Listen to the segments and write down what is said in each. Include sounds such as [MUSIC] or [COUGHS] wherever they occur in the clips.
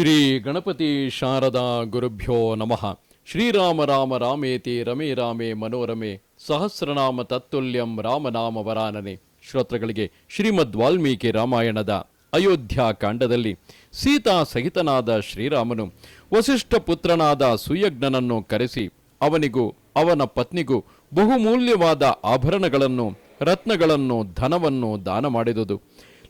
ಶ್ರೀ ಗಣಪತಿ ಶಾರದಾ ಗುರುಭ್ಯೋ ನಮಃ. ಶ್ರೀರಾಮ ರಾಮ ರಾಮೇತಿ ರಮೇ ರಾಮೇ ಮನೋರಮೆ ಸಹಸ್ರನಾಮ ತತ್ತುಲ್ಯಂ ರಾಮನಾಮ ವರಾನನೆ. ಶ್ರೋತ್ರಗಳಿಗೆ ಶ್ರೀಮದ್ ವಾಲ್ಮೀಕಿ ರಾಮಾಯಣದ ಅಯೋಧ್ಯ ಕಾಂಡದಲ್ಲಿ ಸೀತಾ ಸಹಿತನಾದ ಶ್ರೀರಾಮನು ವಸಿಷ್ಠ ಪುತ್ರನಾದ ಸುಯಜ್ಞನನ್ನು ಕರೆಸಿ ಅವನಿಗೂ ಅವನ ಪತ್ನಿಗೂ ಬಹುಮೂಲ್ಯವಾದ ಆಭರಣಗಳನ್ನು, ರತ್ನಗಳನ್ನು, ಧನವನ್ನು ದಾನ ಮಾಡಿದುದು.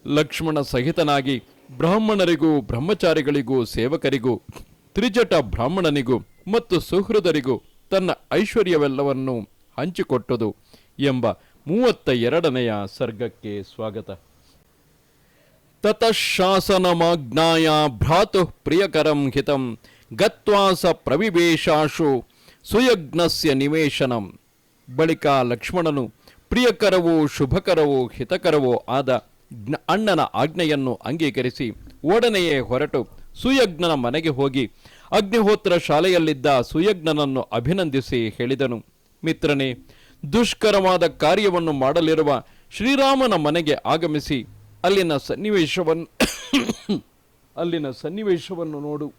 ಲಕ್ಷ್ಮಣ ಸಹಿತನಾಗಿ ಬ್ರಾಹ್ಮಣರಿಗೂ, ಬ್ರಹ್ಮಚಾರಿಗಳಿಗೂ, ಸೇವಕರಿಗೂ, ತ್ರಿಜಟ ಬ್ರಾಹ್ಮಣನಿಗೂ ಮತ್ತು ಸುಹೃದರಿಗೂ ತನ್ನ ಐಶ್ವರ್ಯವೆಲ್ಲವನ್ನು ಹಂಚಿಕೊಟ್ಟದು ಎಂಬ ಮೂವತ್ತ ಎರಡನೆಯ ಸರ್ಗಕ್ಕೆ ಸ್ವಾಗತ. ತತಃಶಾಸನಮಾಜ್ಞಾಯ ಭ್ರಾತು ಪ್ರಿಯಕರಂ ಹಿತಂ ಗತ್ವಾಸ ಪ್ರವಿವೇಶಾಶು ಸುಯಜ್ಞಸ್ಯ ನಿವೇಶನಂ. ಬಳಿಕ ಲಕ್ಷ್ಮಣನು ಪ್ರಿಯಕರವೋ ಶುಭಕರವೋ ಹಿತಕರವೋ ಆದ ಅಣ್ಣನ ಆಜ್ಞೆಯನ್ನು ಅಂಗೀಕರಿಸಿ ಒಡನೆಯೇ ಹೊರಟು ಸುಯಜ್ಞನ ಮನೆಗೆ ಹೋಗಿ ಅಗ್ನಿಹೋತ್ರ ಶಾಲೆಯಲ್ಲಿದ್ದ ಸುಯಜ್ಞನನ್ನು ಅಭಿನಂದಿಸಿ ಹೇಳಿದನು. ಮಿತ್ರನೇ, ದುಷ್ಕರವಾದ ಕಾರ್ಯವನ್ನು ಮಾಡಲಿರುವ ಶ್ರೀರಾಮನ ಮನೆಗೆ ಆಗಮಿಸಿ. ಅಲ್ಲಿನ ಸನ್ನಿವೇಶವನ್ನು [COUGHS] ಅಲ್ಲಿನ ಸನ್ನಿವೇಶವನ್ನು ನೋಡು.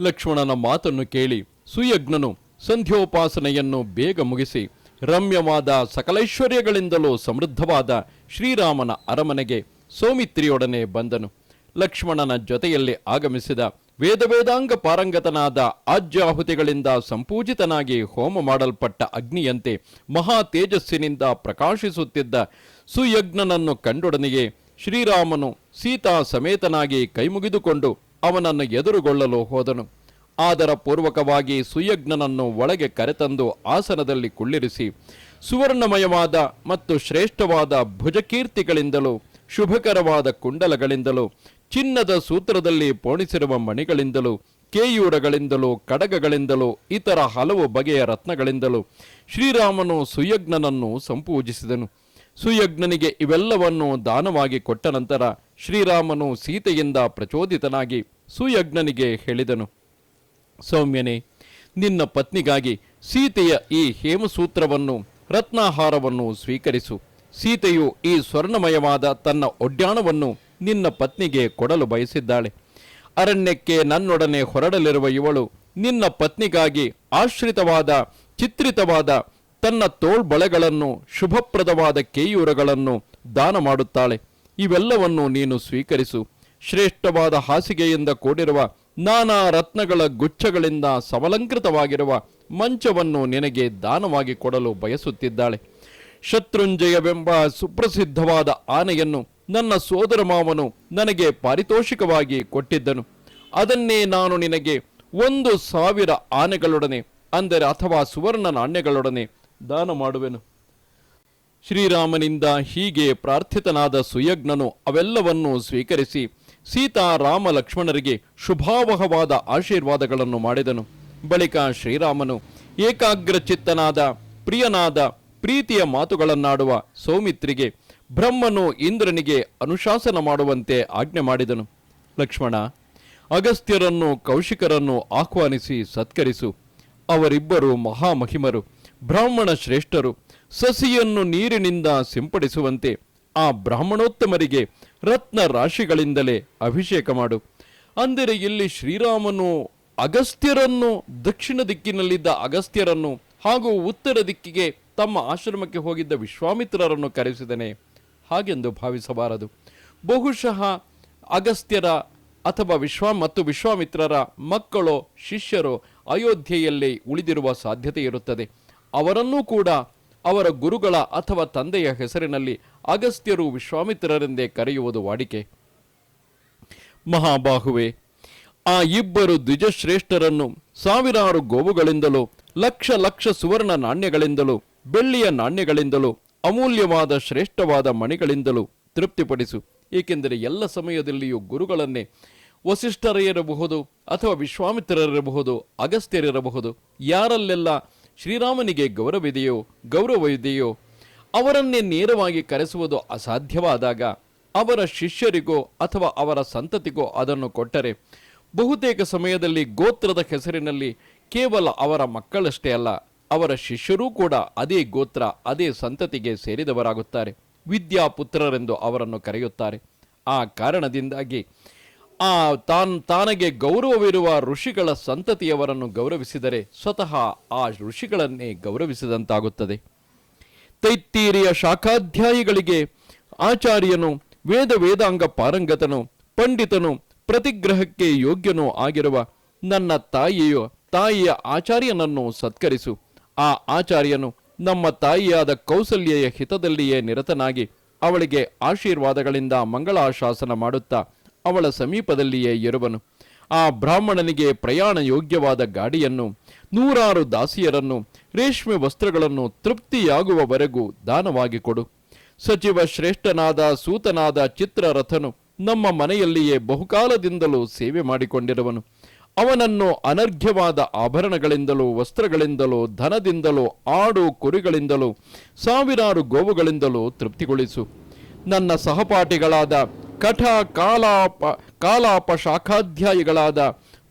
ಲಕ್ಷ್ಮಣನ ಮಾತನ್ನು ಕೇಳಿ ಸುಯಜ್ಞನು ಸಂಧ್ಯೋಪಾಸನೆಯನ್ನು ಬೇಗ ಮುಗಿಸಿ ರಮ್ಯವಾದ ಸಕಲೈಶ್ವರ್ಯಗಳಿಂದಲೂ ಸಮೃದ್ಧವಾದ ಶ್ರೀರಾಮನ ಅರಮನೆಗೆ ಸೌಮಿತ್ರಿಯೊಡನೆ ಬಂದನು. ಲಕ್ಷ್ಮಣನ ಜೊತೆಯಲ್ಲಿ ಆಗಮಿಸಿದ ವೇದವೇದಾಂಗ ಪಾರಂಗತನಾದ ಆಜ್ಯಾಹುತಿಗಳಿಂದ ಸಂಪೂಜಿತನಾಗಿ ಹೋಮ ಮಾಡಲ್ಪಟ್ಟ ಅಗ್ನಿಯಂತೆ ಮಹಾ ತೇಜಸ್ಸಿನಿಂದ ಪ್ರಕಾಶಿಸುತ್ತಿದ್ದ ಸುಯಜ್ಞನನ್ನು ಕಂಡೊಡನೆಯೇ ಶ್ರೀರಾಮನು ಸೀತಾ ಸಮೇತನಾಗಿ ಕೈಮುಗಿದುಕೊಂಡು ಅವನನ್ನು ಎದುರುಗೊಳ್ಳಲು ಹೋದನು. ಆದರ ಪೂರ್ವಕವಾಗಿ ಸುಯಜ್ಞನನ್ನು ಒಳಗೆ ಕರೆತಂದು ಆಸನದಲ್ಲಿ ಕುಳ್ಳಿರಿಸಿ, ಸುವರ್ಣಮಯವಾದ ಮತ್ತು ಶ್ರೇಷ್ಠವಾದ ಭುಜಕೀರ್ತಿಗಳಿಂದಲೂ, ಶುಭಕರವಾದ ಕುಂಡಲಗಳಿಂದಲೂ, ಚಿನ್ನದ ಸೂತ್ರದಲ್ಲಿ ಪೋಣಿಸಿರುವ ಮಣಿಗಳಿಂದಲೂ, ಕೇಯೂರಗಳಿಂದಲೂ, ಕಡಗಗಳಿಂದಲೂ, ಇತರ ಹಲವು ಬಗೆಯ ರತ್ನಗಳಿಂದಲೂ ಶ್ರೀರಾಮನು ಸುಯಜ್ಞನನ್ನು ಸಂಪೂಜಿಸಿದನು. ಸುಯಜ್ಞನಿಗೆ ಇವೆಲ್ಲವನ್ನು ದಾನವಾಗಿ ಕೊಟ್ಟ ನಂತರ ಶ್ರೀರಾಮನು ಸೀತೆಯಿಂದ ಪ್ರಚೋದಿತನಾಗಿ ಸುಯಜ್ಞನಿಗೆ ಹೇಳಿದನು. ಸೌಮ್ಯನೇ, ನಿನ್ನ ಪತ್ನಿಗಾಗಿ ಸೀತೆಯ ಈ ಹೇಮಸೂತ್ರವನ್ನು, ರತ್ನಾಹಾರವನ್ನು ಸ್ವೀಕರಿಸು. ಸೀತೆಯು ಈ ಸ್ವರ್ಣಮಯವಾದ ತನ್ನ ಒಡ್ಯಾಣವನ್ನು ನಿನ್ನ ಪತ್ನಿಗೆ ಕೊಡಲು ಬಯಸಿದ್ದಾಳೆ. ಅರಣ್ಯಕ್ಕೆ ನನ್ನೊಡನೆ ಹೊರಡಲಿರುವ ಇವಳು ನಿನ್ನ ಪತ್ನಿಗಾಗಿ ಆಶ್ರಿತವಾದ, ಚಿತ್ರಿತವಾದ, ತನ್ನ ತೋಳ್ಬಳೆಗಳನ್ನು, ಶುಭಪ್ರದವಾದ ಕೇಯೂರಗಳನ್ನು ದಾನ ಮಾಡುತ್ತಾಳೆ. ಇವೆಲ್ಲವನ್ನು ನೀನು ಸ್ವೀಕರಿಸು. ಶ್ರೇಷ್ಠವಾದ ಹಾಸಿಗೆಯಿಂದ ಕೂಡಿರುವ ನಾನಾ ರತ್ನಗಳ ಗುಚ್ಛಗಳಿಂದ ಸವಲಂಕೃತವಾಗಿರುವ ಮಂಚವನ್ನು ನಿನಗೆ ದಾನವಾಗಿ ಕೊಡಲು ಬಯಸುತ್ತಿದ್ದಾಳೆ. ಶತ್ರುಂಜಯವೆಂಬ ಸುಪ್ರಸಿದ್ಧವಾದ ಆನೆಯನ್ನು ನನ್ನ ಸೋದರ ಮಾವನು ನನಗೆ ಪಾರಿತೋಷಿಕವಾಗಿ ಕೊಟ್ಟಿದ್ದನು. ಅದನ್ನೇ ನಾನು ನಿನಗೆ ಒಂದು ಸಾವಿರ ಆನೆಗಳೊಡನೆ, ಅಂದರೆ ಅಥವಾ ಸುವರ್ಣ ನಾಣ್ಯಗಳೊಡನೆ ದಾನ ಮಾಡುವೆನು. ಶ್ರೀರಾಮನಿಂದ ಹೀಗೆ ಪ್ರಾರ್ಥಿತನಾದ ಸುಯಜ್ಞನು ಅವೆಲ್ಲವನ್ನೂ ಸ್ವೀಕರಿಸಿ ಸೀತಾ ರಾಮ ಲಕ್ಷ್ಮಣರಿಗೆ ಶುಭಾವಹವಾದ ಆಶೀರ್ವಾದಗಳನ್ನು ಮಾಡಿದನು. ಬಳಿಕ ಶ್ರೀರಾಮನು ಏಕಾಗ್ರಚಿತ್ತನಾದ ಪ್ರಿಯನಾದ, ಪ್ರೀತಿಯ ಮಾತುಗಳನ್ನಾಡುವ ಸೌಮಿತ್ರಿಗೆ, ಬ್ರಹ್ಮನು ಇಂದ್ರನಿಗೆ ಅನುಶಾಸನ ಮಾಡುವಂತೆ ಆಜ್ಞೆ ಮಾಡಿದನು. ಲಕ್ಷ್ಮಣ, ಅಗಸ್ತ್ಯರನ್ನು ಕೌಶಿಕರನ್ನು ಆಹ್ವಾನಿಸಿ ಸತ್ಕರಿಸು. ಅವರಿಬ್ಬರು ಮಹಾಮಹಿಮರು, ಬ್ರಾಹ್ಮಣ ಶ್ರೇಷ್ಠರು ಸಸಿಯನ್ನು ನೀರಿನಿಂದ ಸಿಂಪಡಿಸುವಂತೆ ಆ ಬ್ರಾಹ್ಮಣೋತ್ತಮರಿಗೆ ರತ್ನ ರಾಶಿಗಳಿಂದಲೇ ಅಭಿಷೇಕ ಮಾಡು. ಅಂದರೆ ಇಲ್ಲಿ ಶ್ರೀರಾಮನು ಅಗಸ್ತ್ಯರನ್ನು, ದಕ್ಷಿಣ ದಿಕ್ಕಿನಲ್ಲಿದ್ದ ಅಗಸ್ತ್ಯರನ್ನು ಹಾಗೂ ಉತ್ತರ ದಿಕ್ಕಿಗೆ ತಮ್ಮ ಆಶ್ರಮಕ್ಕೆ ಹೋಗಿದ್ದ ವಿಶ್ವಾಮಿತ್ರರನ್ನು ಕರೆಸಿದನೆ. ಹಾಗೆಂದು ಭಾವಿಸಬಾರದು. ಬಹುಶಃ ಅಗಸ್ತ್ಯರ ಅಥವಾ ವಿಶ್ವ ಮತ್ತು ವಿಶ್ವಾಮಿತ್ರರ ಮಕ್ಕಳು, ಶಿಷ್ಯರು ಅಯೋಧ್ಯೆಯಲ್ಲಿ ಉಳಿದಿರುವ ಸಾಧ್ಯತೆ ಇರುತ್ತದೆ. ಅವರನ್ನೂ ಕೂಡ ಅವರ ಗುರುಗಳ ಅಥವಾ ತಂದೆಯ ಹೆಸರಿನಲ್ಲಿ ಅಗಸ್ತ್ಯರು ವಿಶ್ವಾಮಿತ್ರರೆಂದೇ ಕರೆಯುವುದು ವಾಡಿಕೆ. ಮಹಾಬಾಹುವೆ, ಆ ಇಬ್ಬರು ದ್ವಿಜಶ್ರೇಷ್ಠರನ್ನು ಸಾವಿರಾರು ಗೋವುಗಳಿಂದಲೂ, ಲಕ್ಷ ಲಕ್ಷ ಸುವರ್ಣ ನಾಣ್ಯಗಳಿಂದಲೂ, ಬೆಳ್ಳಿಯ ನಾಣ್ಯಗಳಿಂದಲೂ, ಅಮೂಲ್ಯವಾದ ಶ್ರೇಷ್ಠವಾದ ಮಣಿಗಳಿಂದಲೂ ತೃಪ್ತಿಪಡಿಸು. ಏಕೆಂದರೆ ಎಲ್ಲ ಸಮಯದಲ್ಲಿಯೂ ಗುರುಗಳನ್ನೇ ವಸಿಷ್ಠರಿರಬಹುದು ಅಥವಾ ವಿಶ್ವಾಮಿತ್ರರಿರಬಹುದು, ಅಗಸ್ತ್ಯರಿರಬಹುದು. ಯಾರಲ್ಲೆಲ್ಲ ಶ್ರೀರಾಮನಿಗೆ ಗೌರವಿದೆಯೋ, ಗೌರವವಿದೆಯೋ ಅವರನ್ನೇ ನೇರವಾಗಿ ಕರೆಸುವುದು ಅಸಾಧ್ಯವಾದಾಗ ಅವರ ಶಿಷ್ಯರಿಗೋ ಅಥವಾ ಅವರ ಸಂತತಿಗೋ ಅದನ್ನು ಕೊಟ್ಟರೆ ಬಹುತೇಕ ಸಮಯದಲ್ಲಿ ಗೋತ್ರದ ಹೆಸರಿನಲ್ಲಿ ಕೇವಲ ಅವರ ಮಕ್ಕಳಷ್ಟೇ ಅಲ್ಲ, ಅವರ ಶಿಷ್ಯರೂ ಕೂಡ ಅದೇ ಗೋತ್ರ, ಅದೇ ಸಂತತಿಗೆ ಸೇರಿದವರಾಗುತ್ತಾರೆ. ವಿದ್ಯಾಪುತ್ರರೆಂದು ಅವರನ್ನು ಕರೆಯುತ್ತಾರೆ. ಆ ಕಾರಣದಿಂದಾಗಿ ಆ ತಾನ್ ತಾನಗೆ ಗೌರವವಿರುವ ಋಷಿಗಳ ಸಂತತಿಯವರನ್ನು ಗೌರವಿಸಿದರೆ ಸ್ವತಃ ಆ ಋಷಿಗಳನ್ನೇ ಗೌರವಿಸಿದಂತಾಗುತ್ತದೆ. ತೈತ್ತೀರಿಯ ಶಾಖಾಧ್ಯಾಯಿಗಳಿಗೆ ಆಚಾರ್ಯನು ವೇದ ವೇದಾಂಗ ಪಾರಂಗತನು, ಪಂಡಿತನು, ಪ್ರತಿಗ್ರಹಕ್ಕೆ ಯೋಗ್ಯನೂ ಆಗಿರುವ ನನ್ನ ತಾಯಿಯು ತಾಯಿಯ ಆಚಾರ್ಯನನ್ನು ಸತ್ಕರಿಸು. ಆ ಆಚಾರ್ಯನು ನಮ್ಮ ತಾಯಿಯಾದ ಕೌಸಲ್ಯೆಯ ಹಿತದಲ್ಲಿಯೇ ನಿರತನಾಗಿ ಅವಳಿಗೆ ಆಶೀರ್ವಾದಗಳಿಂದ ಮಂಗಳಾಶಾಸನ ಮಾಡುತ್ತಾ ಅವಳ ಸಮೀಪದಲ್ಲಿಯೇ ಇರುವನು. ಆ ಬ್ರಾಹ್ಮಣನಿಗೆ ಪ್ರಯಾಣ ಯೋಗ್ಯವಾದ ಗಾಡಿಯನ್ನು ನೂರಾರು ದಾಸಿಯರನ್ನು, ರೇಷ್ಮೆ ವಸ್ತ್ರಗಳನ್ನು ತೃಪ್ತಿಯಾಗುವವರೆಗೂ ದಾನವಾಗಿ ಕೊಡು. ಸಚಿವ ಶ್ರೇಷ್ಠನಾದ ಸೂತನಾದ ಚಿತ್ರರಥನು ನಮ್ಮ ಮನೆಯಲ್ಲಿಯೇ ಬಹುಕಾಲದಿಂದಲೂ ಸೇವೆ ಮಾಡಿಕೊಂಡಿರುವನು. ಅವನನ್ನು ಅನರ್ಘ್ಯವಾದ ಆಭರಣಗಳಿಂದಲೂ, ವಸ್ತ್ರಗಳಿಂದಲೂ, ಧನದಿಂದಲೂ, ಆಡು ಕುರಿಗಳಿಂದಲೂ, ಸಾವಿರಾರು ಗೋವುಗಳಿಂದಲೂ ತೃಪ್ತಿಗೊಳಿಸು. ನನ್ನ ಸಹಪಾಠಿಗಳಾದ ಕಠ ಕಾಲಾಪ ಕಾಲಾಪ ಶಾಖಾಧ್ಯಾಯಿಗಳಾದ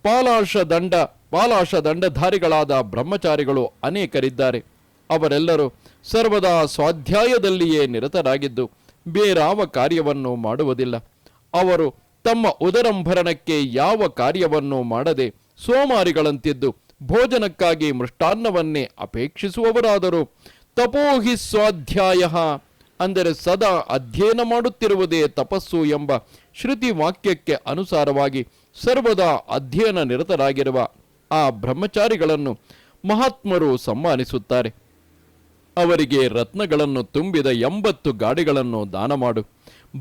ಪಾಲಾಶ ದಂಡ ಪಾಲಾಶ ದಂಡಧಾರಿಗಳಾದ ಬ್ರಹ್ಮಚಾರಿಗಳು ಅನೇಕರಿದ್ದಾರೆ. ಅವರೆಲ್ಲರೂ ಸರ್ವದಾ ಸ್ವಾಧ್ಯಾಯದಲ್ಲಿಯೇ ನಿರತರಾಗಿದ್ದು, ಬೇರಾವ ಕಾರ್ಯವನ್ನು ಮಾಡುವುದಿಲ್ಲ. ಅವರು ತಮ್ಮ ಉದರಂಭರಣಕ್ಕೆ ಯಾವ ಕಾರ್ಯವನ್ನು ಮಾಡದೆ ಸೋಮಾರಿಗಳಂತಿದ್ದು, ಭೋಜನಕ್ಕಾಗಿ ಮೃಷ್ಟಾನ್ನವನ್ನೇ ಅಪೇಕ್ಷಿಸುವವರಾದರೂ. ತಪೋಹಿ ಸ್ವಾಧ್ಯಾಯ ಅಂದರೆ ಸದಾ ಅಧ್ಯಯನ ಮಾಡುತ್ತಿರುವುದೇ ತಪಸ್ಸು ಎಂಬ ಶ್ರುತಿ ವಾಕ್ಯಕ್ಕೆ ಅನುಸಾರವಾಗಿ ಸರ್ವದಾ ಅಧ್ಯಯನ ನಿರತರಾಗಿರುವ ಆ ಬ್ರಹ್ಮಚಾರಿಗಳನ್ನು ಮಹಾತ್ಮರು ಸಮ್ಮಾನಿಸುತ್ತಾರೆ. ಅವರಿಗೆ ರತ್ನಗಳನ್ನು ತುಂಬಿದ ಎಂಬತ್ತು ಗಾಡಿಗಳನ್ನು ದಾನ ಮಾಡು.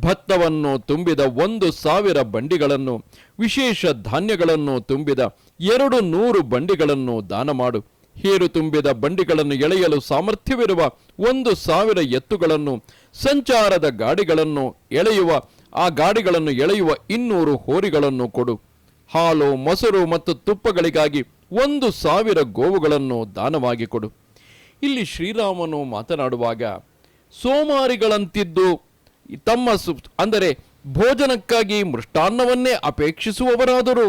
ಭತ್ತವನ್ನು ತುಂಬಿದ ಒಂದು ಸಾವಿರ ಬಂಡಿಗಳನ್ನು, ವಿಶೇಷ ಧಾನ್ಯಗಳನ್ನು ತುಂಬಿದ ಎರಡು ನೂರು ಬಂಡಿಗಳನ್ನು ದಾನ ಮಾಡು. ಹೇರು ತುಂಬಿದ ಬಂಡಿಗಳನ್ನು ಎಳೆಯಲು ಸಾಮರ್ಥ್ಯವಿರುವ ಒಂದು ಸಾವಿರ ಎತ್ತುಗಳನ್ನು, ಸಂಚಾರದ ಗಾಡಿಗಳನ್ನು ಎಳೆಯುವ, ಆ ಗಾಡಿಗಳನ್ನು ಎಳೆಯುವ ಇನ್ನೂರು ಹೋರಿಗಳನ್ನು ಕೊಡು. ಹಾಲು, ಮೊಸರು ಮತ್ತು ತುಪ್ಪಗಳಿಗಾಗಿ ಒಂದು ಸಾವಿರ ಗೋವುಗಳನ್ನು ದಾನವಾಗಿ ಕೊಡು. ಇಲ್ಲಿ ಶ್ರೀರಾಮನು ಮಾತನಾಡುವಾಗ, ಸೋಮಾರಿಗಳಂತಿದ್ದು ತಮ್ಮ ಸು, ಅಂದರೆ ಭೋಜನಕ್ಕಾಗಿ ಮೃಷ್ಟಾನ್ನವನ್ನೇ ಅಪೇಕ್ಷಿಸುವವರಾದರೂ.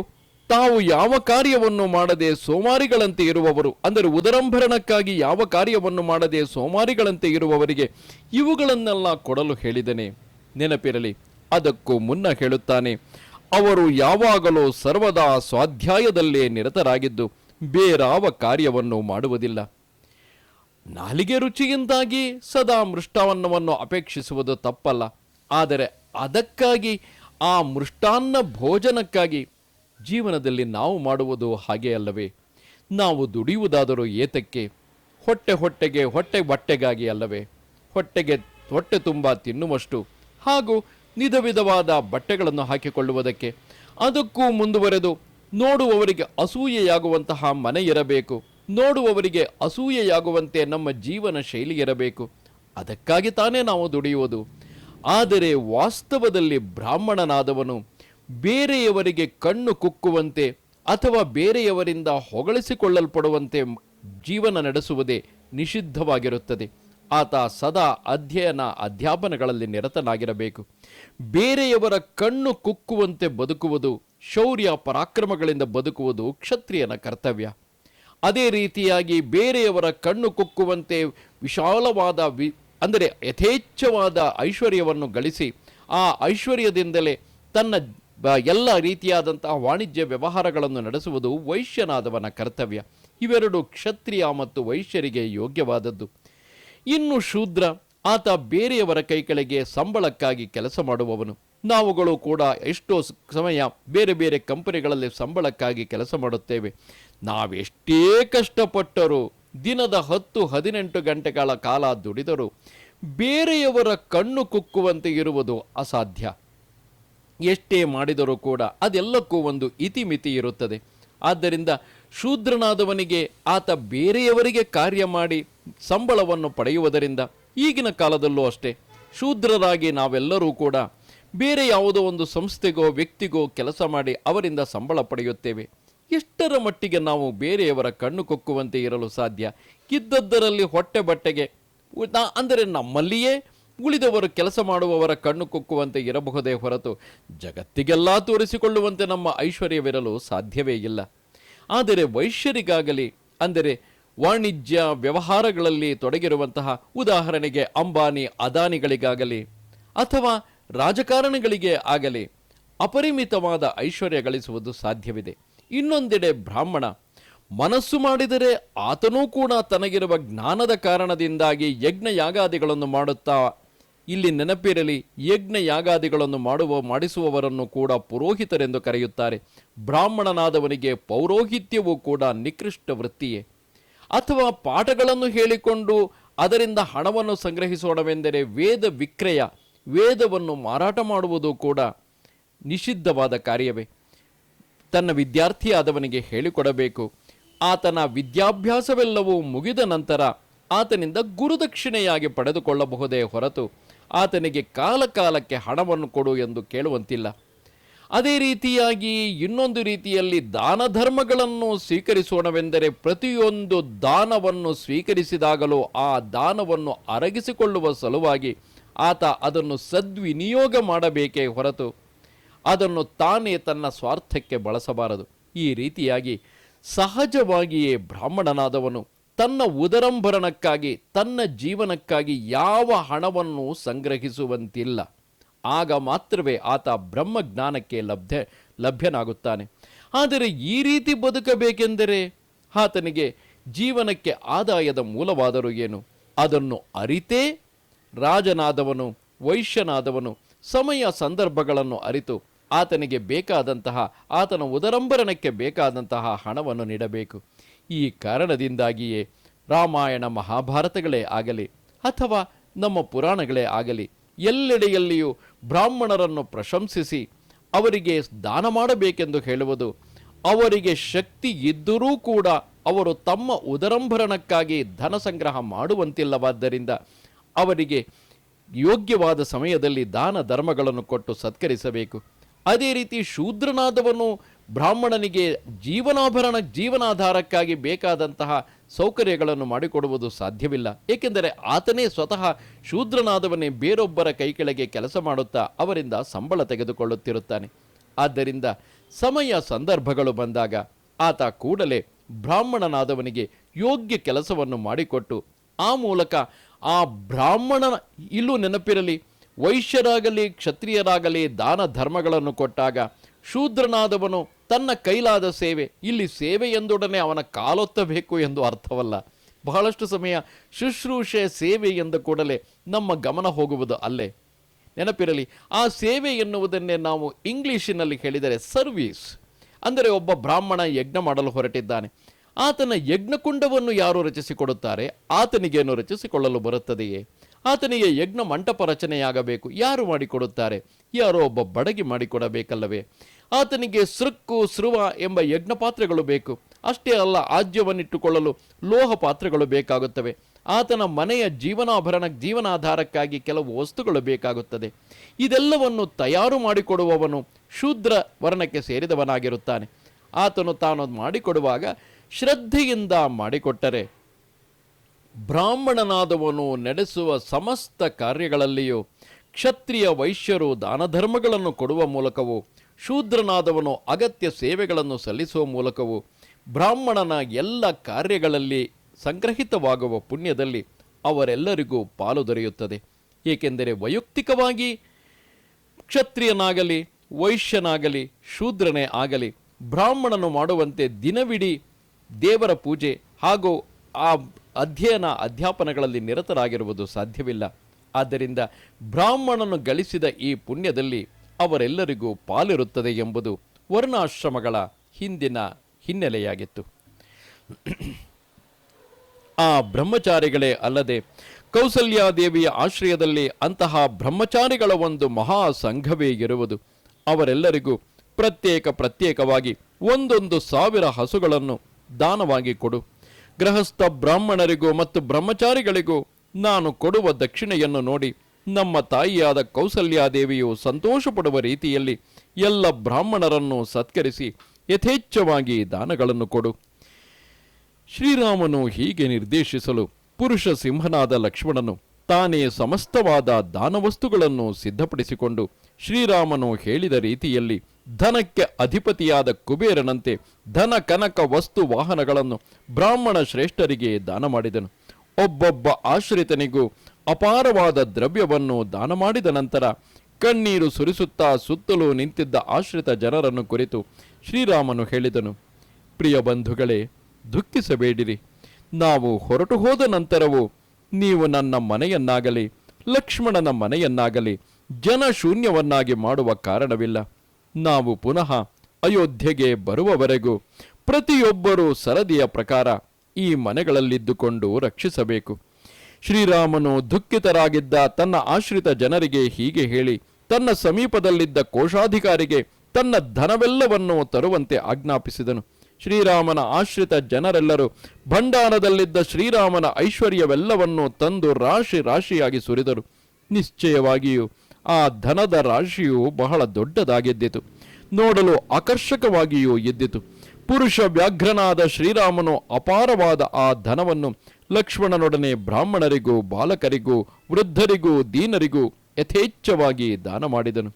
ತಾವು ಯಾವ ಕಾರ್ಯವನ್ನು ಮಾಡದೆ ಸೋಮಾರಿಗಳಂತೆ ಇರುವವರು, ಅಂದರೆ ಉದರಂಭರಣಕ್ಕಾಗಿ ಯಾವ ಕಾರ್ಯವನ್ನು ಮಾಡದೆ ಸೋಮಾರಿಗಳಂತೆ ಇರುವವರಿಗೆ ಇವುಗಳನ್ನೆಲ್ಲ ಕೊಡಲು ಹೇಳಿದನೆ ನೆನಪಿರಲಿ, ಅದಕ್ಕೂ ಮುನ್ನ ಹೇಳುತ್ತಾನೆ ಅವರು ಯಾವಾಗಲೂ ಸರ್ವದಾ ಸ್ವಾಧ್ಯಾಯದಲ್ಲೇ ನಿರತರಾಗಿದ್ದು ಬೇರಾವ ಕಾರ್ಯವನ್ನು ಮಾಡುವುದಿಲ್ಲ. ನಾಲಿಗೆ ರುಚಿಯಿಂದಾಗಿ ಸದಾ ಮೃಷ್ಟಾನ್ನವನ್ನು ಅಪೇಕ್ಷಿಸುವುದು ತಪ್ಪಲ್ಲ. ಆದರೆ ಅದಕ್ಕಾಗಿ, ಆ ಮೃಷ್ಟಾನ್ನ ಭೋಜನಕ್ಕಾಗಿ ಜೀವನದಲ್ಲಿ ನಾವು ಮಾಡುವುದು ಹಾಗೆ ಅಲ್ಲವೇ? ನಾವು ದುಡಿಯುವುದಾದರೂ ಏತಕ್ಕೆ? ಹೊಟ್ಟೆ ಹೊಟ್ಟೆಗೆ ಹೊಟ್ಟೆ ಬಟ್ಟೆಗಾಗಿ ಅಲ್ಲವೇ? ಹೊಟ್ಟೆಗೆ ಹೊಟ್ಟೆ ತುಂಬ ತಿನ್ನುವಷ್ಟು ಹಾಗೂ ವಿಧ ವಿಧವಾದ ಬಟ್ಟೆಗಳನ್ನು ಹಾಕಿಕೊಳ್ಳುವುದಕ್ಕೆ. ಅದಕ್ಕೂ ಮುಂದುವರೆದು ನೋಡುವವರಿಗೆ ಅಸೂಯೆಯಾಗುವಂತಹ ಮನೆ ಇರಬೇಕು. ನೋಡುವವರಿಗೆ ಅಸೂಯೆಯಾಗುವಂತೆ ನಮ್ಮ ಜೀವನ ಶೈಲಿ ಇರಬೇಕು. ಅದಕ್ಕಾಗಿ ತಾನೇ ನಾವು ದುಡಿಯುವುದು. ಆದರೆ ವಾಸ್ತವದಲ್ಲಿ ಬ್ರಾಹ್ಮಣನಾದವನು ಬೇರೆಯವರಿಗೆ ಕಣ್ಣು ಕುಕ್ಕುವಂತೆ ಅಥವಾ ಬೇರೆಯವರಿಂದ ಹೊಗಳಿಸಿಕೊಳ್ಳಲ್ಪಡುವಂತೆ ಜೀವನ ನಡೆಸುವುದೇ ನಿಷಿದ್ಧವಾಗಿರುತ್ತದೆ. ಆತ ಸದಾ ಅಧ್ಯಯನ ಅಧ್ಯಾಪನಗಳಲ್ಲಿ ನಿರತನಾಗಿರಬೇಕು. ಬೇರೆಯವರ ಕಣ್ಣು ಕುಕ್ಕುವಂತೆ ಬದುಕುವುದು, ಶೌರ್ಯ ಪರಾಕ್ರಮಗಳಿಂದ ಬದುಕುವುದು ಕ್ಷತ್ರಿಯನ ಕರ್ತವ್ಯ. ಅದೇ ರೀತಿಯಾಗಿ ಬೇರೆಯವರ ಕಣ್ಣು ಕುಕ್ಕುವಂತೆ ವಿಶಾಲವಾದ ವಿ, ಅಂದರೆ ಯಥೇಚ್ಛವಾದ ಐಶ್ವರ್ಯವನ್ನು ಗಳಿಸಿ, ಆ ಐಶ್ವರ್ಯದಿಂದಲೇ ತನ್ನ ಎಲ್ಲ ರೀತಿಯಾದಂತಹ ವಾಣಿಜ್ಯ ವ್ಯವಹಾರಗಳನ್ನು ನಡೆಸುವುದು ವೈಶ್ಯನಾದವನ ಕರ್ತವ್ಯ. ಇವೆರಡು ಕ್ಷತ್ರಿಯ ಮತ್ತು ವೈಶ್ಯರಿಗೆ ಯೋಗ್ಯವಾದದ್ದು. ಇನ್ನು ಶೂದ್ರ, ಆತ ಬೇರೆಯವರ ಕೈ ಕೆಳಗೆ ಸಂಬಳಕ್ಕಾಗಿ ಕೆಲಸ ಮಾಡುವವನು. ನಾವುಗಳು ಕೂಡ ಎಷ್ಟೋ ಸಮಯ ಬೇರೆ ಬೇರೆ ಕಂಪನಿಗಳಲ್ಲಿ ಸಂಬಳಕ್ಕಾಗಿ ಕೆಲಸ ಮಾಡುತ್ತೇವೆ. ನಾವೆಷ್ಟೇ ಕಷ್ಟಪಟ್ಟರೂ, ದಿನದ ಹತ್ತು, ಹದಿನೆಂಟು ಗಂಟೆಗಳ ಕಾಲ ದುಡಿದರೂ, ಬೇರೆಯವರ ಕಣ್ಣು ಕುಕ್ಕುವಂತೆ ಇರುವುದು ಅಸಾಧ್ಯ. ಎಷ್ಟೇ ಮಾಡಿದರೂ ಕೂಡ ಅದೆಲ್ಲಕ್ಕೂ ಒಂದು ಇತಿಮಿತಿ ಇರುತ್ತದೆ. ಆದ್ದರಿಂದ ಶೂದ್ರನಾದವನಿಗೆ ಆತ ಬೇರೆಯವರಿಗೆ ಕಾರ್ಯ ಮಾಡಿ ಸಂಬಳವನ್ನು ಪಡೆಯುವುದರಿಂದ ಈಗಿನ ಕಾಲದಲ್ಲೂ ಅಷ್ಟೇ ಶೂದ್ರರಾಗಿ ನಾವೆಲ್ಲರೂ ಕೂಡ ಬೇರೆ ಯಾವುದೋ ಒಂದು ಸಂಸ್ಥೆಗೋ ವ್ಯಕ್ತಿಗೋ ಕೆಲಸ ಮಾಡಿ ಅವರಿಂದ ಸಂಬಳ ಪಡೆಯುತ್ತೇವೆ. ಎಷ್ಟರ ಮಟ್ಟಿಗೆ ನಾವು ಬೇರೆಯವರ ಕಣ್ಣು ಕೊಕ್ಕುವಂತೆ ಇರಲು ಸಾಧ್ಯ? ಇದ್ದದ್ದರಲ್ಲಿ ಹೊಟ್ಟೆ ಬಟ್ಟೆಗೆ ಅಂದರೆ ನಮ್ಮಲ್ಲಿಯೇ ಉಳಿದವರು ಕೆಲಸ ಮಾಡುವವರ ಕಣ್ಣು ಕೊಕ್ಕುವಂತೆ ಇರಬಹುದೇ ಹೊರತು ಜಗತ್ತಿಗೆಲ್ಲ ತೋರಿಸಿಕೊಳ್ಳುವಂತೆ ನಮ್ಮ ಐಶ್ವರ್ಯವಿರಲು ಸಾಧ್ಯವೇ ಇಲ್ಲ. ಆದರೆ ವೈಶ್ಯರಿಗಾಗಲಿ, ಅಂದರೆ ವಾಣಿಜ್ಯ ವ್ಯವಹಾರಗಳಲ್ಲಿ ತೊಡಗಿರುವಂತಹ ಉದಾಹರಣೆಗೆ ಅಂಬಾನಿ ಅದಾನಿಗಳಿಗಾಗಲಿ ಅಥವಾ ರಾಜಕಾರಣಿಗಳಿಗೆ ಆಗಲಿ ಅಪರಿಮಿತವಾದ ಐಶ್ವರ್ಯ ಗಳಿಸುವುದು ಸಾಧ್ಯವಿದೆ. ಇನ್ನೊಂದೆಡೆ ಬ್ರಾಹ್ಮಣ, ಮನಸ್ಸು ಮಾಡಿದರೆ ಆತನೂ ಕೂಡ ತನಗಿರುವ ಜ್ಞಾನದ ಕಾರಣದಿಂದಾಗಿ ಯಜ್ಞ ಯಾಗಾದಿಗಳನ್ನು ಮಾಡುತ್ತಾ ಇಲ್ಲಿ ನೆನಪಿರಲಿ ಯಜ್ಞ ಯಾಗಾದಿಗಳನ್ನು ಮಾಡುವ, ಮಾಡಿಸುವವರನ್ನು ಕೂಡ ಪುರೋಹಿತರೆಂದು ಕರೆಯುತ್ತಾರೆ. ಬ್ರಾಹ್ಮಣನಾದವನಿಗೆ ಪೌರೋಹಿತ್ಯವೂ ಕೂಡ ನಿಕೃಷ್ಟ ವೃತ್ತಿಯೇ. ಅಥವಾ ಪಾಠಗಳನ್ನು ಹೇಳಿಕೊಂಡು ಅದರಿಂದ ಹಣವನ್ನು ಸಂಗ್ರಹಿಸೋಣವೆಂದರೆ ವೇದ ವಿಕ್ರಯ, ವೇದವನ್ನು ಮಾರಾಟ ಮಾಡುವುದು ಕೂಡ ನಿಷಿದ್ಧವಾದ ಕಾರ್ಯವೇ. ತನ್ನ ವಿದ್ಯಾರ್ಥಿಯಾದವನಿಗೆ ಹೇಳಿಕೊಡಬೇಕು. ಆತನ ವಿದ್ಯಾಭ್ಯಾಸವೆಲ್ಲವೂ ಮುಗಿದ ನಂತರ ಆತನಿಂದ ಗುರುದಕ್ಷಿಣೆಯಾಗಿ ಪಡೆದುಕೊಳ್ಳಬಹುದೇ ಹೊರತು ಆತನಿಗೆ ಕಾಲಕಾಲಕ್ಕೆ ಹಣವನ್ನು ಕೊಡು ಎಂದು ಕೇಳುವಂತಿಲ್ಲ. ಅದೇ ರೀತಿಯಾಗಿ ಇನ್ನೊಂದು ರೀತಿಯಲ್ಲಿ ದಾನ ಧರ್ಮಗಳನ್ನು ಸ್ವೀಕರಿಸೋಣವೆಂದರೆ ಪ್ರತಿಯೊಂದು ದಾನವನ್ನು ಸ್ವೀಕರಿಸಿದಾಗಲೂ ಆ ದಾನವನ್ನು ಅರಗಿಸಿಕೊಳ್ಳುವ ಸಲುವಾಗಿ ಆತ ಅದನ್ನು ಸದ್ವಿನಿಯೋಗ ಮಾಡಬೇಕೇ ಹೊರತು ಅದನ್ನು ತಾನೇ ತನ್ನ ಸ್ವಾರ್ಥಕ್ಕೆ ಬಳಸಬಾರದು. ಈ ರೀತಿಯಾಗಿ ಸಹಜವಾಗಿಯೇ ಬ್ರಾಹ್ಮಣನಾದವನು ತನ್ನ ಉದರಂಭರಣಕ್ಕಾಗಿ, ತನ್ನ ಜೀವನಕ್ಕಾಗಿ ಯಾವ ಹಣವನ್ನು ಸಂಗ್ರಹಿಸುವಂತಿಲ್ಲ. ಆಗ ಮಾತ್ರವೇ ಆತ ಬ್ರಹ್ಮಜ್ಞಾನಕ್ಕೆ ಲಭ್ಯ ಲಭ್ಯನಾಗುತ್ತಾನೆ. ಆದರೆ ಈ ರೀತಿ ಬದುಕಬೇಕೆಂದರೆ ಆತನಿಗೆ ಜೀವನಕ್ಕೆ ಆದಾಯದ ಮೂಲವಾದರೂ ಏನು? ಅದನ್ನು ಅರಿತೇ ರಾಜನಾದವನು, ವೈಶ್ಯನಾದವನು, ಸಮಯ ಸಂದರ್ಭಗಳನ್ನು ಅರಿತು ಆತನಿಗೆ ಬೇಕಾದಂತಹ, ಆತನ ಉದರಂಭರಣಕ್ಕೆ ಬೇಕಾದಂತಹ ಹಣವನ್ನು ನೀಡಬೇಕು. ಈ ಕಾರಣದಿಂದಾಗಿಯೇ ರಾಮಾಯಣ ಮಹಾಭಾರತಗಳೇ ಆಗಲಿ ಅಥವಾ ನಮ್ಮ ಪುರಾಣಗಳೇ ಆಗಲಿ, ಎಲ್ಲೆಡೆಯಲ್ಲಿಯೂ ಬ್ರಾಹ್ಮಣರನ್ನು ಪ್ರಶಂಸಿಸಿ ಅವರಿಗೆ ದಾನ ಮಾಡಬೇಕೆಂದು ಹೇಳುವುದು, ಅವರಿಗೆ ಶಕ್ತಿ ಇದ್ದರೂ ಕೂಡ ಅವರು ತಮ್ಮ ಉದರಂಭರಣಕ್ಕಾಗಿ ಧನ ಸಂಗ್ರಹ ಮಾಡುವಂತಿಲ್ಲವಾದ್ದರಿಂದ ಅವರಿಗೆ ಯೋಗ್ಯವಾದ ಸಮಯದಲ್ಲಿ ದಾನ ಧರ್ಮಗಳನ್ನು ಕೊಟ್ಟು ಸತ್ಕರಿಸಬೇಕು. ಅದೇ ರೀತಿ ಶೂದ್ರನಾದವನು ಬ್ರಾಹ್ಮಣನಿಗೆ ಜೀವನಾಭರಣ, ಜೀವನಾಧಾರಕ್ಕಾಗಿ ಬೇಕಾದಂತಹ ಸೌಕರ್ಯಗಳನ್ನು ಮಾಡಿಕೊಡುವುದು ಸಾಧ್ಯವಿಲ್ಲ. ಏಕೆಂದರೆ ಆತನೇ ಸ್ವತಃ ಶೂದ್ರನಾದವನೇ ಬೇರೊಬ್ಬರ ಕೈ ಕೆಳಗೆ ಕೆಲಸ ಮಾಡುತ್ತಾ ಅವರಿಂದ ಸಂಬಳ ತೆಗೆದುಕೊಳ್ಳುತ್ತಿರುತ್ತಾನೆ. ಆದ್ದರಿಂದ ಸಮಯ ಸಂದರ್ಭಗಳು ಬಂದಾಗ ಆತ ಕೂಡಲೇ ಬ್ರಾಹ್ಮಣನಾದವನಿಗೆ ಯೋಗ್ಯ ಕೆಲಸವನ್ನು ಮಾಡಿಕೊಟ್ಟು ಆ ಮೂಲಕ ಆ ಬ್ರಾಹ್ಮಣನ ಇಲ್ಲೂ ನೆನಪಿರಲಿ, ವೈಶ್ಯರಾಗಲಿ, ಕ್ಷತ್ರಿಯರಾಗಲಿ, ದಾನ ಧರ್ಮಗಳನ್ನು ಕೊಟ್ಟಾಗ ಶೂದ್ರನಾದವನು ತನ್ನ ಕೈಲಾದ ಸೇವೆ. ಇಲ್ಲಿ ಸೇವೆ ಎಂದೊಡನೆ ಅವನ ಕಾಲೊತ್ತಬೇಕು ಎಂದು ಅರ್ಥವಲ್ಲ. ಬಹಳಷ್ಟು ಸಮಯ ಶುಶ್ರೂಷೆ ಸೇವೆ ಎಂದ ಕೂಡಲೇ ನಮ್ಮ ಗಮನ ಹೋಗುವುದು ಅಲ್ಲೇ. ನೆನಪಿರಲಿ, ಆ ಸೇವೆ ಎನ್ನುವುದನ್ನೇ ನಾವು ಇಂಗ್ಲೀಷಿನಲ್ಲಿ ಹೇಳಿದರೆ ಸರ್ವೀಸ್. ಅಂದರೆ ಒಬ್ಬ ಬ್ರಾಹ್ಮಣ ಯಜ್ಞ ಮಾಡಲು ಹೊರಟಿದ್ದಾನೆ. ಆತನ ಯಜ್ಞಕುಂಡವನ್ನು ಯಾರು ರಚಿಸಿಕೊಡುತ್ತಾರೆ? ಆತನಿಗೇನು ರಚಿಸಿಕೊಳ್ಳಲು ಬರುತ್ತದೆಯೇ? ಆತನಿಗೆ ಯಜ್ಞ ಮಂಟಪ ರಚನೆಯಾಗಬೇಕು. ಯಾರು ಮಾಡಿಕೊಡುತ್ತಾರೆ? ಯಾರೋ ಒಬ್ಬ ಬಡಗಿ ಮಾಡಿಕೊಡಬೇಕಲ್ಲವೇ? ಆತನಿಗೆ ಸೃಕ್ಕು, ಸೃವ ಎಂಬ ಯಜ್ಞ ಪಾತ್ರೆಗಳು ಬೇಕು. ಅಷ್ಟೇ ಅಲ್ಲ, ಆಜ್ಯವನ್ನಿಟ್ಟುಕೊಳ್ಳಲು ಲೋಹ ಪಾತ್ರೆಗಳು ಬೇಕಾಗುತ್ತವೆ. ಆತನ ಮನೆಯ ಜೀವನಾಭರಣ ಜೀವನಾಧಾರಕ್ಕಾಗಿ ಕೆಲವು ವಸ್ತುಗಳು ಬೇಕಾಗುತ್ತದೆ. ಇದೆಲ್ಲವನ್ನು ತಯಾರು ಮಾಡಿಕೊಡುವವನು ಶೂದ್ರ ವರ್ಣಕ್ಕೆ ಸೇರಿದವನಾಗಿರುತ್ತಾನೆ. ಆತನು ತಾನು ಮಾಡಿಕೊಡುವಾಗ ಶ್ರದ್ಧೆಯಿಂದ ಮಾಡಿಕೊಟ್ಟರೆ. ಬ್ರಾಹ್ಮಣನಾದವನು ನಡೆಸುವ ಸಮಸ್ತ ಕಾರ್ಯಗಳಲ್ಲಿಯೂ ಕ್ಷತ್ರಿಯ ವೈಶ್ಯರು ದಾನಧರ್ಮಗಳನ್ನು ಕೊಡುವ ಮೂಲಕವೂ ಶೂದ್ರನಾದವನು ಅಗತ್ಯ ಸೇವೆಗಳನ್ನು ಸಲ್ಲಿಸುವ ಮೂಲಕವೂ ಬ್ರಾಹ್ಮಣನ ಎಲ್ಲ ಕಾರ್ಯಗಳಲ್ಲಿ ಸಂಗ್ರಹಿತವಾಗುವ ಪುಣ್ಯದಲ್ಲಿ ಅವರೆಲ್ಲರಿಗೂ ಪಾಲು ದೊರೆಯುತ್ತದೆ. ಏಕೆಂದರೆ ವೈಯಕ್ತಿಕವಾಗಿ ಕ್ಷತ್ರಿಯನಾಗಲಿ, ವೈಶ್ಯನಾಗಲಿ, ಶೂದ್ರನೇ ಆಗಲಿ, ಬ್ರಾಹ್ಮಣನು ಮಾಡುವಂತೆ ದಿನವಿಡೀ ದೇವರ ಪೂಜೆ ಹಾಗೂ ಆ ಅಧ್ಯಯನ ಅಧ್ಯಾಪನಗಳಲ್ಲಿ ನಿರತರಾಗಿರುವುದು ಸಾಧ್ಯವಿಲ್ಲ. ಆದ್ದರಿಂದ ಬ್ರಾಹ್ಮಣನು ಗಳಿಸಿದ ಈ ಪುಣ್ಯದಲ್ಲಿ ಅವರೆಲ್ಲರಿಗೂ ಪಾಲಿರುತ್ತದೆ ಎಂಬುದು ವರ್ಣಾಶ್ರಮಗಳ ಹಿಂದಿನ ಹಿನ್ನೆಲೆಯಾಗಿತ್ತು. ಆ ಬ್ರಹ್ಮಚಾರಿಗಳೇ ಅಲ್ಲದೆ ಕೌಸಲ್ಯಾದೇವಿಯ ಆಶ್ರಯದಲ್ಲಿ ಅಂತಹ ಬ್ರಹ್ಮಚಾರಿಗಳ ಒಂದು ಮಹಾ ಸಂಘವೇ ಇರುವುದು. ಅವರೆಲ್ಲರಿಗೂ ಪ್ರತ್ಯೇಕ ಪ್ರತ್ಯೇಕವಾಗಿ ಒಂದೊಂದು ಸಾವಿರ ಹಸುಗಳನ್ನು ದಾನವಾಗಿ ಕೊಡು. ಗೃಹಸ್ಥ ಬ್ರಾಹ್ಮಣರಿಗೂ ಮತ್ತು ಬ್ರಹ್ಮಚಾರಿಗಳಿಗೂ ನಾನು ಕೊಡುವ ದಕ್ಷಿಣೆಯನ್ನು ನೋಡಿ ನಮ್ಮ ತಾಯಿಯಾದ ಕೌಸಲ್ಯಾದೇವಿಯು ಸಂತೋಷಪಡುವ ರೀತಿಯಲ್ಲಿ ಎಲ್ಲ ಬ್ರಾಹ್ಮಣರನ್ನು ಸತ್ಕರಿಸಿ ಯಥೇಚ್ಛವಾಗಿ ದಾನಗಳನ್ನು ಕೊಡು. ಶ್ರೀರಾಮನು ಹೀಗೆ ನಿರ್ದೇಶಿಸಲು ಪುರುಷ ಸಿಂಹನಾದ ಲಕ್ಷ್ಮಣನು ತಾನೇ ಸಮಸ್ತವಾದ ದಾನವಸ್ತುಗಳನ್ನು ಸಿದ್ಧಪಡಿಸಿಕೊಂಡು ಶ್ರೀರಾಮನು ಹೇಳಿದ ರೀತಿಯಲ್ಲಿ ಧನಕ್ಕೆ ಅಧಿಪತಿಯಾದ ಕುಬೇರನಂತೆ ಧನ ಕನಕ ವಸ್ತು ವಾಹನಗಳನ್ನು ಬ್ರಾಹ್ಮಣ ಶ್ರೇಷ್ಠರಿಗೆ ದಾನ ಮಾಡಿದನು. ಒಬ್ಬೊಬ್ಬ ಆಶ್ರಿತನಿಗೂ ಅಪಾರವಾದ ದ್ರವ್ಯವನ್ನು ದಾನ ಮಾಡಿದ ನಂತರ ಕಣ್ಣೀರು ಸುರಿಸುತ್ತಾ ಸುತ್ತಲೂ ನಿಂತಿದ್ದ ಆಶ್ರಿತ ಜನರನ್ನು ಕುರಿತು ಶ್ರೀರಾಮನು ಹೇಳಿದನು, ಪ್ರಿಯ ಬಂಧುಗಳೇ, ದುಃಖಿಸಬೇಡಿರಿ. ನಾವು ಹೊರಟು ಹೋದ ನಂತರವೂ ನೀವು ನನ್ನ ಮನೆಯನ್ನಾಗಲಿ, ಲಕ್ಷ್ಮಣನ ಮನೆಯನ್ನಾಗಲಿ ಜನಶೂನ್ಯವನ್ನಾಗಿ ಮಾಡುವ ಕಾರಣವಿಲ್ಲ. ನಾವು ಪುನಃ ಅಯೋಧ್ಯೆಗೆ ಬರುವವರೆಗೂ ಪ್ರತಿಯೊಬ್ಬರೂ ಸರದಿಯ ಪ್ರಕಾರ ಈ ಮನೆಗಳಲ್ಲಿದ್ದುಕೊಂಡು ರಕ್ಷಿಸಬೇಕು. ಶ್ರೀರಾಮನು ದುಃಖಿತರಾಗಿದ್ದ ತನ್ನ ಆಶ್ರಿತ ಜನರಿಗೆ ಹೀಗೆ ಹೇಳಿ, ತನ್ನ ಸಮೀಪದಲ್ಲಿದ್ದ ಕೋಶಾಧಿಕಾರಿಗೆ ತನ್ನ ಧನವೆಲ್ಲವನ್ನೂ ತರುವಂತೆ ಆಜ್ಞಾಪಿಸಿದನು. ಶ್ರೀರಾಮನ ಆಶ್ರಿತ ಜನರೆಲ್ಲರೂ ಭಂಡಾರದಲ್ಲಿದ್ದ ಶ್ರೀರಾಮನ ಐಶ್ವರ್ಯವೆಲ್ಲವನ್ನೂ ತಂದು ರಾಶಿ ರಾಶಿಯಾಗಿ ಸುರಿದರು. ನಿಶ್ಚಯವಾಗಿಯೂ ಆ ಧನದ ರಾಶಿಯು ಬಹಳ ದೊಡ್ಡದಾಗಿದ್ದಿತು. ನೋಡಲು ಆಕರ್ಷಕವಾಗಿಯೂ ಇದ್ದಿತು. ಪುರುಷ ವ್ಯಾಘ್ರನಾದ ಶ್ರೀರಾಮನು ಅಪಾರವಾದ ಆ ಧನವನ್ನು ಲಕ್ಷ್ಮಣನೊಡನೆ ಬ್ರಾಹ್ಮಣರಿಗೂ, ಬಾಲಕರಿಗೂ, ವೃದ್ಧರಿಗೂ, ದೀನರಿಗೂ ಯಥೇಚ್ಛವಾಗಿ ದಾನ ಮಾಡಿದನು.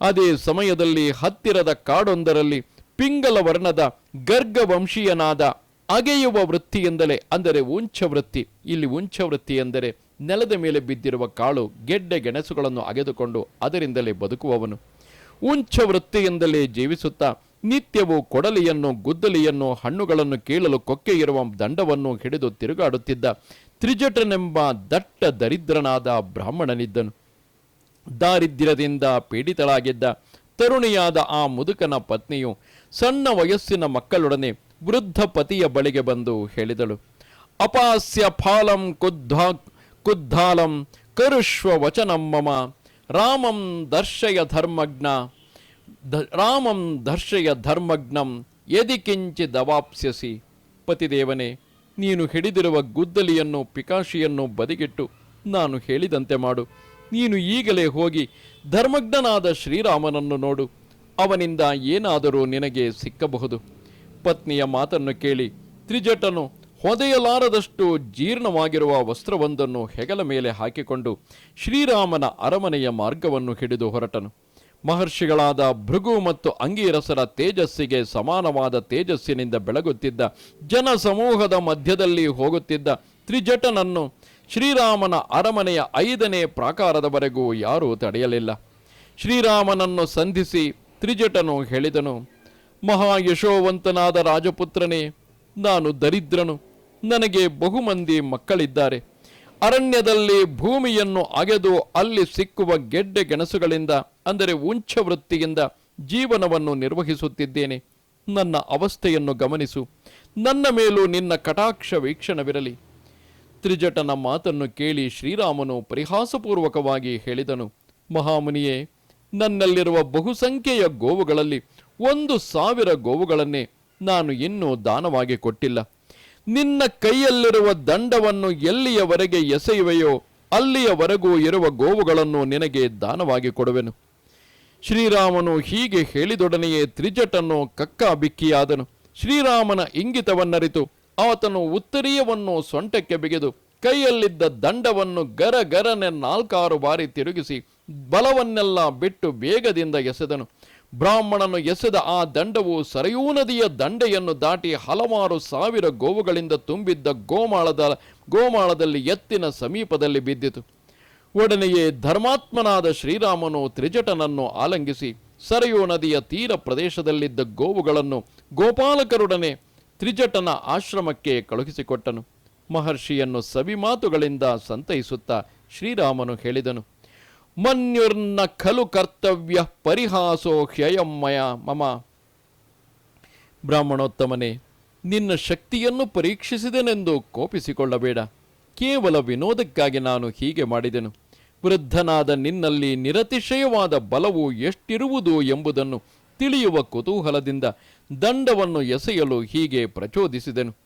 ಅದೇ ಸಮಯದಲ್ಲಿ ಹತ್ತಿರದ ಕಾಡೊಂದರಲ್ಲಿ ಪಿಂಗಲ ವರ್ಣದ ಗರ್ಗ ವಂಶೀಯನಾದ ಅಗೆಯುವ ವೃತ್ತಿಯಿಂದಲೇ, ಅಂದರೆ ಉಂಚ ವೃತ್ತಿ ಇಲ್ಲಿ ಉಂಚ ವೃತ್ತಿ ಎಂದರೆ ನೆಲದ ಮೇಲೆ ಬಿದ್ದಿರುವ ಕಾಳು, ಗೆಡ್ಡೆ ಗೆಣಸುಗಳನ್ನು ಅಗೆದುಕೊಂಡು ಅದರಿಂದಲೇ ಬದುಕುವವನು. ಉಂಚ ವೃತ್ತಿಯಿಂದಲೇ ಜೀವಿಸುತ್ತಾ ನಿತ್ಯವೂ ಕೊಡಲಿಯನ್ನು, ಗುದ್ದಲಿಯನ್ನು, ಹಣ್ಣುಗಳನ್ನು ಕೇಳಲು ಕೊಕ್ಕೆ ಇರುವ ದಂಡವನ್ನು ಹಿಡಿದು ತಿರುಗಾಡುತ್ತಿದ್ದ ತ್ರಿಜಟನೆಂಬ ದಟ್ಟ ದರಿದ್ರನಾದ ಬ್ರಾಹ್ಮಣನಿದ್ದನು. ದಾರಿದ್ರ್ಯದಿಂದ ಪೀಡಿತಳಾಗಿದ್ದ ತರುಣಿಯಾದ ಆ ಮುದುಕನ ಪತ್ನಿಯು ಸಣ್ಣ ವಯಸ್ಸಿನ ಮಕ್ಕಳೊಡನೆ ವೃದ್ಧ ಪತಿಯ ಬಳಿಗೆ ಬಂದು ಹೇಳಿದಳು, ಅಪಾಸ್ಯ ಫಾಲಂ ಕುದ್ಧಾ, ಕುದ್ಧಾಲಂ ಕರುಷ್ವ ವಚನಂ ಮಮ, ರಾಮಂ ದರ್ಶಯ ಧರ್ಮಜ್ಞ ರಾಮಂ ದರ್ಶಯ ಧರ್ಮಜ್ಞಂ ಕಿಂಚಿ ದವಾಪ್ಸ್ಯಸಿ. ಪತಿದೇವನೇ, ನೀನು ಹಿಡಿದಿರುವ ಗುದ್ದಲಿಯನ್ನು, ಪಿಕಾಶಿಯನ್ನು ಬದಿಗಿಟ್ಟು ನಾನು ಹೇಳಿದಂತೆ ಮಾಡು. ನೀನು ಈಗಲೇ ಹೋಗಿ ಧರ್ಮಜ್ಞನಾದ ಶ್ರೀರಾಮನನ್ನು ನೋಡು. ಅವನಿಂದ ಏನಾದರೂ ನಿನಗೆ ಸಿಕ್ಕಬಹುದು. ಪತ್ನಿಯ ಮಾತನ್ನು ಕೇಳಿ ತ್ರಿಜಟನು ಹೊದೆಯಲಾರದಷ್ಟು ಜೀರ್ಣವಾಗಿರುವ ವಸ್ತ್ರವೊಂದನ್ನು ಹೆಗಲ ಮೇಲೆ ಹಾಕಿಕೊಂಡು ಶ್ರೀರಾಮನ ಅರಮನೆಯ ಮಾರ್ಗವನ್ನು ಹಿಡಿದು ಹೊರಟನು. ಮಹರ್ಷಿಗಳಾದ ಭೃಗು ಮತ್ತು ಅಂಗೀರಸರ ತೇಜಸ್ಸಿಗೆ ಸಮಾನವಾದ ತೇಜಸ್ಸಿನಿಂದ ಬೆಳಗುತ್ತಿದ್ದ ಜನ ಸಮೂಹದ ಮಧ್ಯದಲ್ಲಿ ಹೋಗುತ್ತಿದ್ದ ತ್ರಿಜಟನನ್ನು ಶ್ರೀರಾಮನ ಅರಮನೆಯ ಐದನೇ ಪ್ರಾಕಾರದವರೆಗೂ ಯಾರೂ ತಡೆಯಲಿಲ್ಲ. ಶ್ರೀರಾಮನನ್ನು ಸಂಧಿಸಿ ತ್ರಿಜಟನು ಹೇಳಿದನು, ಮಹಾಯಶೋವಂತನಾದ ರಾಜಪುತ್ರನೇ, ನಾನು ದರಿದ್ರನು. ನನಗೆ ಬಹುಮಂದಿ ಮಕ್ಕಳಿದ್ದಾರೆ. ಅರಣ್ಯದಲ್ಲಿ ಭೂಮಿಯನ್ನು ಅಗೆದು ಅಲ್ಲಿ ಸಿಕ್ಕುವ ಗೆಡ್ಡೆ ಗೆಣಸುಗಳಿಂದ, ಅಂದರೆ ಉಂಚ ವೃತ್ತಿಯಿಂದ ಜೀವನವನ್ನು ನಿರ್ವಹಿಸುತ್ತಿದ್ದೇನೆ. ನನ್ನ ಅವಸ್ಥೆಯನ್ನು ಗಮನಿಸು. ನನ್ನ ಮೇಲೂ ನಿನ್ನ ಕಟಾಕ್ಷ ವೀಕ್ಷಣವಿರಲಿ. ತ್ರಿಜಟನ ಮಾತನ್ನು ಕೇಳಿ ಶ್ರೀರಾಮನು ಪರಿಹಾಸಪೂರ್ವಕವಾಗಿ ಹೇಳಿದನು. ಮಹಾಮುನಿಯೇ, ನನ್ನಲ್ಲಿರುವ ಬಹುಸಂಖ್ಯೆಯ ಗೋವುಗಳಲ್ಲಿ ಒಂದು ಸಾವಿರ ಗೋವುಗಳನ್ನೇ ನಾನು ಇನ್ನೂ ದಾನವಾಗಿ ಕೊಟ್ಟಿಲ್ಲ. ನಿನ್ನ ಕೈಯಲ್ಲಿರುವ ದಂಡವನ್ನು ಎಲ್ಲಿಯವರೆಗೆ ಎಸೆಯುವೆಯೋ ಅಲ್ಲಿಯವರೆಗೂ ಇರುವ ಗೋವುಗಳನ್ನು ನಿನಗೆ ದಾನವಾಗಿ ಕೊಡುವೆನು. ಶ್ರೀರಾಮನು ಹೀಗೆ ಹೇಳಿದೊಡನೆಯೇ ತ್ರಿಜಟನು ಕಕ್ಕ ಬಿಕ್ಕಿಯಾದನು ಶ್ರೀರಾಮನ ಇಂಗಿತವನ್ನರಿತು. ಆತನು ಉತ್ತರೀಯವನ್ನು ಸೊಂಟಕ್ಕೆ ಬಿಗಿದು ಕೈಯಲ್ಲಿದ್ದ ದಂಡವನ್ನು ಗರಗರನೆ ನಾಲ್ಕಾರು ಬಾರಿ ತಿರುಗಿಸಿ ಬಲವನ್ನೆಲ್ಲ ಬಿಟ್ಟು ಬೇಗದಿಂದ ಎಸೆದನು. ಬ್ರಾಹ್ಮಣನು ಎಸೆದ ಆ ದಂಡವು ಸರಯೂ ನದಿಯ ದಂಡೆಯನ್ನು ದಾಟಿ ಹಲವಾರು ಸಾವಿರ ಗೋವುಗಳಿಂದ ತುಂಬಿದ್ದ ಗೋಮಾಳದ ಗೋಮಾಳದಲ್ಲಿ ಎತ್ತಿನ ಸಮೀಪದಲ್ಲಿ ಬಿದ್ದಿತು. ಒಡನೆಯೇ ಧರ್ಮಾತ್ಮನಾದ ಶ್ರೀರಾಮನು ತ್ರಿಜಟನನ್ನು ಆಲಂಗಿಸಿ ಸರಯೂ ನದಿಯ ತೀರ ಪ್ರದೇಶದಲ್ಲಿದ್ದ ಗೋವುಗಳನ್ನು ಗೋಪಾಲಕರೊಡನೆ ತ್ರಿಜಟನ ಆಶ್ರಮಕ್ಕೆ ಕಳುಹಿಸಿಕೊಟ್ಟನು. ಮಹರ್ಷಿಯನ್ನು ಸವಿಮಾತುಗಳಿಂದ ಸಂತೈಸುತ್ತಾ ಶ್ರೀರಾಮನು ಹೇಳಿದನು. ಮನ್ಯುರ್ನ ಖಲು ಕರ್ತವ್ಯ ಪರಿಹಾಸೋ ಹ್ಯಯಮ್ಮಯ ಮಮ. ಬ್ರಾಹ್ಮಣೋತ್ತಮನೇ, ನಿನ್ನ ಶಕ್ತಿಯನ್ನು ಪರೀಕ್ಷಿಸಿದೆನೆಂದು ಕೋಪಿಸಿಕೊಳ್ಳಬೇಡ. ಕೇವಲ ವಿನೋದಕ್ಕಾಗಿ ನಾನು ಹೀಗೆ ಮಾಡಿದೆನು. ವೃದ್ಧನಾದ ನಿನ್ನಲ್ಲಿ ನಿರತಿಶಯವಾದ ಬಲವು ಎಷ್ಟಿರುವುದು ಎಂಬುದನ್ನು ತಿಳಿಯುವ ಕುತೂಹಲದಿಂದ ದಂಡವನ್ನು ಎಸೆಯಲು ಹೀಗೆ ಪ್ರಚೋದಿಸಿದೆನು.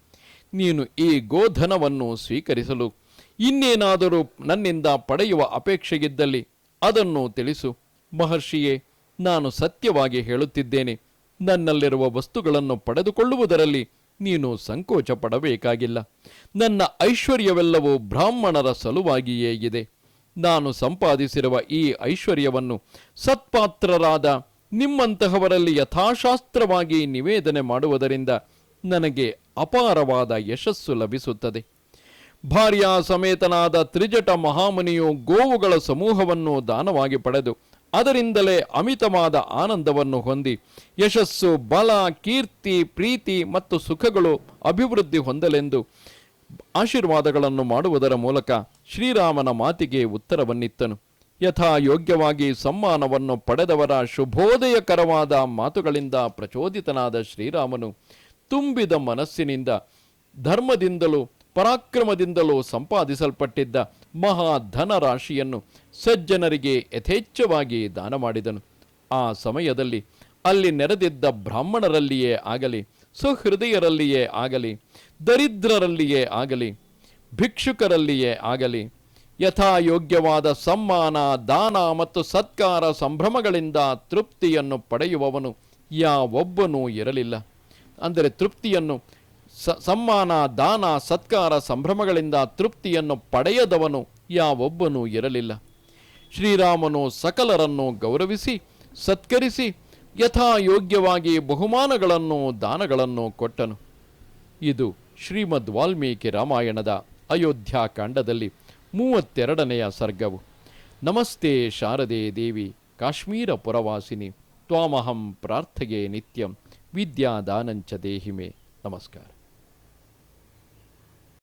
ನೀನು ಈ ಗೋಧನವನ್ನು ಸ್ವೀಕರಿಸಲು ಇನ್ನೇನಾದರೂ ನನ್ನಿಂದ ಪಡೆಯುವ ಅಪೇಕ್ಷೆಯಿದ್ದಲ್ಲಿ ಅದನ್ನು ತಿಳಿಸು. ಮಹರ್ಷಿಯೇ, ನಾನು ಸತ್ಯವಾಗಿ ಹೇಳುತ್ತಿದ್ದೇನೆ. ನನ್ನಲ್ಲಿರುವ ವಸ್ತುಗಳನ್ನು ಪಡೆದುಕೊಳ್ಳುವುದರಲ್ಲಿ ನೀನು ಸಂಕೋಚ ಪಡಬೇಕಾಗಿಲ್ಲ ನನ್ನ ಐಶ್ವರ್ಯವೆಲ್ಲವೂ ಬ್ರಾಹ್ಮಣರ ಸಲುವಾಗಿಯೇ ಇದೆ. ನಾನು ಸಂಪಾದಿಸಿರುವ ಈ ಐಶ್ವರ್ಯವನ್ನು ಸತ್ಪಾತ್ರರಾದ ನಿಮ್ಮಂತಹವರಲ್ಲಿ ಯಥಾಶಾಸ್ತ್ರವಾಗಿ ನಿವೇದನೆ ಮಾಡುವುದರಿಂದ ನನಗೆ ಅಪಾರವಾದ ಯಶಸ್ಸು ಲಭಿಸುತ್ತದೆ. ಭಾರ್ಯಾ ಸಮೇತನಾದ ತ್ರಿಜಟ ಮಹಾಮುನಿಯು ಗೋವುಗಳ ಸಮೂಹವನ್ನು ದಾನವಾಗಿ ಪಡೆದು ಅದರಿಂದಲೇ ಅಮಿತವಾದ ಆನಂದವನ್ನು ಹೊಂದಿ ಯಶಸ್ಸು, ಬಲ, ಕೀರ್ತಿ, ಪ್ರೀತಿ ಮತ್ತು ಸುಖಗಳು ಅಭಿವೃದ್ಧಿ ಹೊಂದಲೆಂದು ಆಶೀರ್ವಾದಗಳನ್ನು ಮಾಡುವುದರ ಮೂಲಕ ಶ್ರೀರಾಮನ ಮಾತಿಗೆ ಉತ್ತರವನ್ನಿತ್ತನು. ಯಥಾ ಯೋಗ್ಯವಾಗಿ ಸಮ್ಮಾನವನ್ನು ಪಡೆದವರ ಶುಭೋದಯಕರವಾದ ಮಾತುಗಳಿಂದ ಪ್ರಚೋದಿತನಾದ ಶ್ರೀರಾಮನು ತುಂಬಿದ ಮನಸ್ಸಿನಿಂದ ಧರ್ಮದಿಂದಲೂ ಪರಾಕ್ರಮದಿಂದಲೂ ಸಂಪಾದಿಸಲ್ಪಟ್ಟಿದ್ದ ಮಹಾ ಧನರಾಶಿಯನ್ನು ಸಜ್ಜನರಿಗೆ ಯಥೇಚ್ಛವಾಗಿ ದಾನ ಮಾಡಿದನು. ಆ ಸಮಯದಲ್ಲಿ ಅಲ್ಲಿ ನೆರೆದಿದ್ದ ಬ್ರಾಹ್ಮಣರಲ್ಲಿಯೇ ಆಗಲಿ, ಸುಹೃದಯರಲ್ಲಿಯೇ ಆಗಲಿ, ದರಿದ್ರರಲ್ಲಿಯೇ ಆಗಲಿ, ಭಿಕ್ಷುಕರಲ್ಲಿಯೇ ಆಗಲಿ, ಯಥಾಯೋಗ್ಯವಾದ ಸಮ್ಮಾನ, ದಾನ ಮತ್ತು ಸತ್ಕಾರ ಸಂಭ್ರಮಗಳಿಂದ ತೃಪ್ತಿಯನ್ನು ಪಡೆಯುವವನು ಯಾವೊಬ್ಬನೂ ಇರಲಿಲ್ಲ. ಅಂದರೆ ತೃಪ್ತಿಯನ್ನು ಸಮ್ಮಾನ, ದಾನ, ಸತ್ಕಾರ, ಸಂಭ್ರಮಗಳಿಂದ ತೃಪ್ತಿಯನ್ನು ಪಡೆಯದವನು ಯಾವೊಬ್ಬನೂ ಇರಲಿಲ್ಲ. ಶ್ರೀರಾಮನು ಸಕಲರನ್ನು ಗೌರವಿಸಿ, ಸತ್ಕರಿಸಿ, ಯಥಾಯೋಗ್ಯವಾಗಿ ಬಹುಮಾನಗಳನ್ನು, ದಾನಗಳನ್ನು ಕೊಟ್ಟನು. ಇದು ಶ್ರೀಮದ್ ವಾಲ್ಮೀಕಿ ರಾಮಾಯಣದ ಅಯೋಧ್ಯಾಕಾಂಡದಲ್ಲಿ ಮೂವತ್ತೆರಡನೆಯ ಸರ್ಗವು. ನಮಸ್ತೆ ಶಾರದೆ ದೇವಿ, ಕಾಶ್ಮೀರ ಪುರವಾಸಿನಿ, ತ್ವಾಮಹಂ ಪ್ರಾರ್ಥಗೆ ನಿತ್ಯಂ, ವಿದ್ಯಾದಾನಂಚ ದೇಹಿಮೆ. ನಮಸ್ಕಾರ.